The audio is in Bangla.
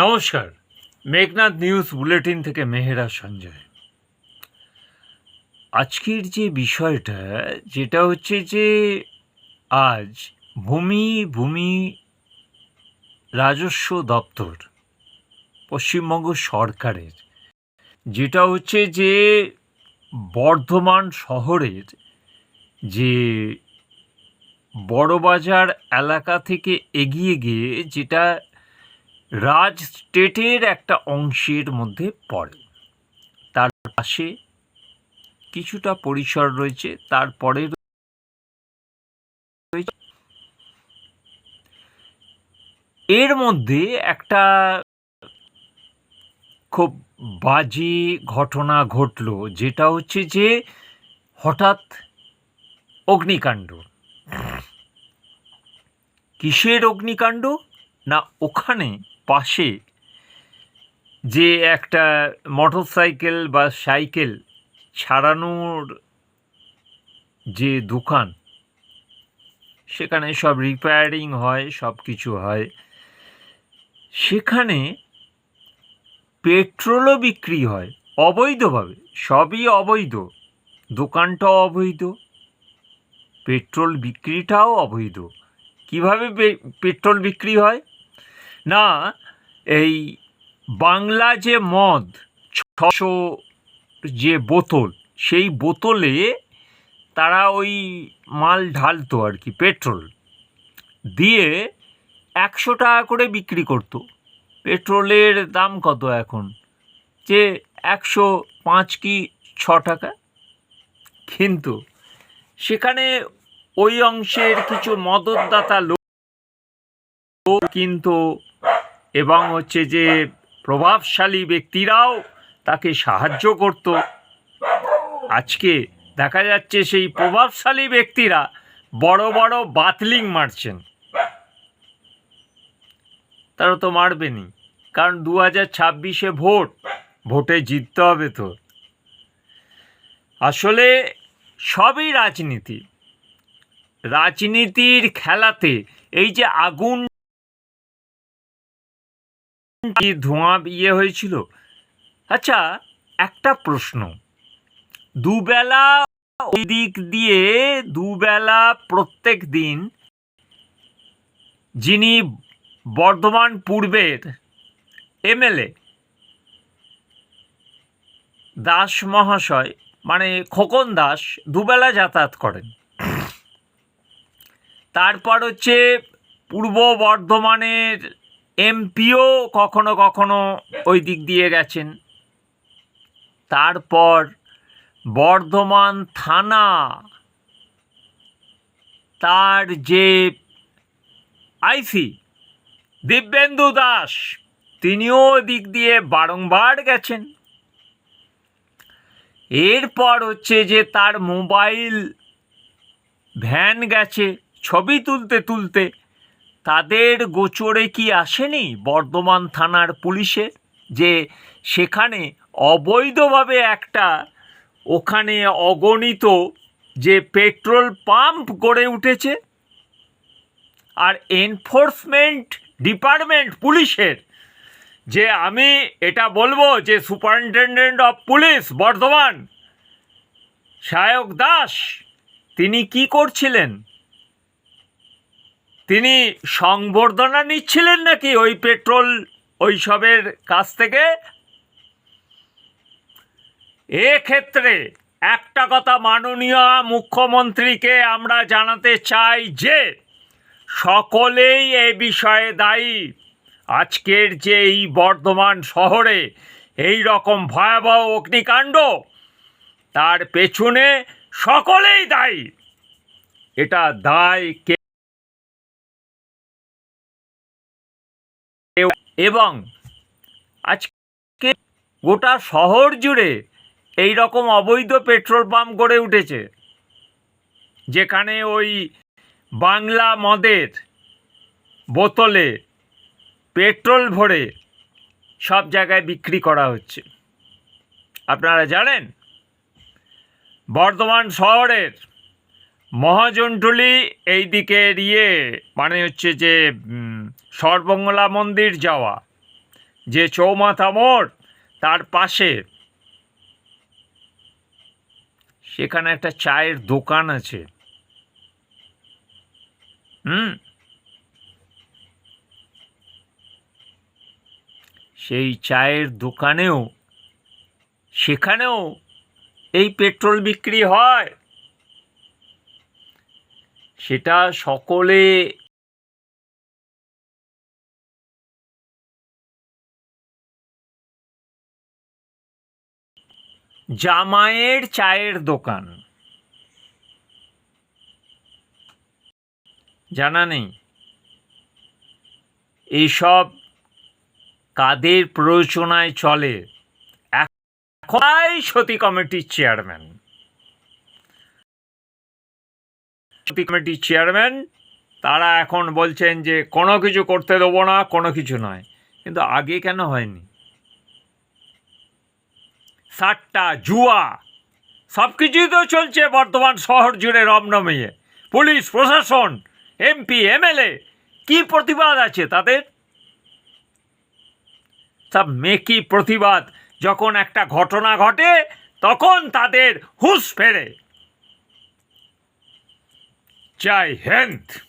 নমস্কার। মেঘনাথ নিউজ বুলেটিন থেকে মেহেরা সঞ্জয়। আজকের যে বিষয়টা, যেটা হচ্ছে যে আজ ভূমি ভূমি রাজস্ব দপ্তর, পশ্চিমবঙ্গ সরকারের, যেটা হচ্ছে যে বর্ধমান শহরের যে বড়বাজার এলাকা থেকে এগিয়ে গিয়ে যেটা রাজ স্টেটের একটা অংশের মধ্যে পড়ে। তার পাশে কিছুটা পরিসর রয়েছে তারপরে এর মধ্যে একটা খুব বাজে ঘটনা ঘটলো, যেটা হচ্ছে যে হঠাৎ অগ্নিকাণ্ড। কিসের অগ্নিকাণ্ড? না, ওখানে পাশে যে একটা মোটরসাইকেল বা সাইকেল ছাড়ানোর যে দোকান, সেখানে সব রিপেয়ারিং হয়, সব কিছু হয়। সেখানে পেট্রোলও বিক্রি হয়, অবৈধভাবে, সবই অবৈধ। দোকানটাও অবৈধ, পেট্রোল বিক্রিটাও অবৈধ। কীভাবে পেট্রোল বিক্রি হয়? না, এই বাংলা যে মদ, ছশো যে বোতল, সেই বোতলে তারা ওই মাল ঢালতো আর কি, পেট্রোল। দিয়ে একশো টাকা করে বিক্রি করতো। পেট্রোলের দাম কত এখন? যে একশো পাঁচ কি ছ টাকা? কিন্তু সেখানে ওই অংশের কিছু মদতদাতা লোক কিন্তু এবং হচ্ছে যে প্রভাবশালী ব্যক্তিরাও তাকে সাহায্য করত। আজকে দেখা যাচ্ছে সেই প্রভাবশালী ব্যক্তিরা বড় বড় বাতলিং মারছেন। তারা তো মারবেনি কারণ দু হাজার ছাব্বিশে ভোট, ভোটে জিততে হবে তো। আসলে সবই রাজনীতি। রাজনীতির খেলাতে এই যে আগুন কি ধোঁয়া ইয়ে হয়েছিল? আচ্ছা একটা প্রশ্ন। দুবেলা ওই দিক দিয়ে দুবেলা প্রত্যেক দিন যিনি বর্ধমান পূর্বের এমএলএ, দাস মহাশয় মানে খোকন দাস দুবেলা যাতায়াত করেন। তারপর হচ্ছে পূর্ব বর্ধমানের এমপিও কখনো কখনো ওই দিক দিয়ে গেছেন। তারপর বর্ধমান থানা তার যে আইসি দিব্যেন্দু দাস, তিনিও দিক দিয়ে বারংবার গেছেন। এরপর হচ্ছে যে তার মোবাইল ভ্যান গেছে, ছবি তুলতে তুলতে তাদের গোচরে কি আসেনি বর্ধমান থানার পুলিশে যে সেখানে অবৈধভাবে একটা ওখানে অগণিত যে পেট্রোল পাম্প গড়ে উঠেছে? আর এনফোর্সমেন্ট ডিপার্টমেন্ট পুলিশের যে আমি এটা বলব যে superintendent of police Bardhaman, Sayak Das, তিনি কি করছিলেন? তিনি সংবর্ধনা নিচ্ছিলেন নাকি ওই পেট্রোল ওই সবের কাছ থেকে? এক্ষেত্রে একটা কথা মাননীয় মুখ্যমন্ত্রীকে আমরা জানাতে চাই যে, সকলেই এ বিষয়ে দায়ী। আজকের যে এই বর্ধমান শহরে এই রকম ভয়াবহ অগ্নিকাণ্ড, তার পেছনে সকলেই দায়ী। এটা দায় কে এবং আজকে গোটা শহর জুড়ে এই রকম অবৈধ পেট্রোল পাম্প গড়ে উঠেছে, যেখানে ওই বাংলা মদের বোতলে পেট্রোল ভরে সব জায়গায় বিক্রি করা হচ্ছে। আপনারা জানেন, বর্ধমান শহরের মহাজনটুলি এই দিকের ইয়ে মানে হচ্ছে যে সর্বমঙ্গলা মন্দির যাওয়া। যে চৌমাথা মোড়, তার পাশে। সেখানে একটা চায়ের দোকান আছে। হুম? সেই চায়ের দোকানেও, সেখানেও এই পেট্রোল বিক্রি হয়। সেটা সকলে জামাইয়ের চায়ের দোকান। জানা নেই? এইসব কাদের প্ররোচনায় চলে? এখন সতী কমিটির চেয়ারম্যান। সতী কমিটির চেয়ারম্যান, তারা এখন বলছেন যে কোনো কিছু করতে দেবো না, কোনো কিছু নয়। কিন্তু আগে কেন হয়নি? সাট্টা, জুয়া সব কিছুই তো চলছে বর্ধমান শহর জুড়ে রমনমিয়ে পুলিশ, প্রশাসন, এমপি, এমএলএ, কি প্রতিবাদ আছে তাদের? সব মেকি প্রতিবাদ, যখন একটা ঘটনা ঘটে, তখন তাদের হুঁশ ফেরে। জয় হিন্দ!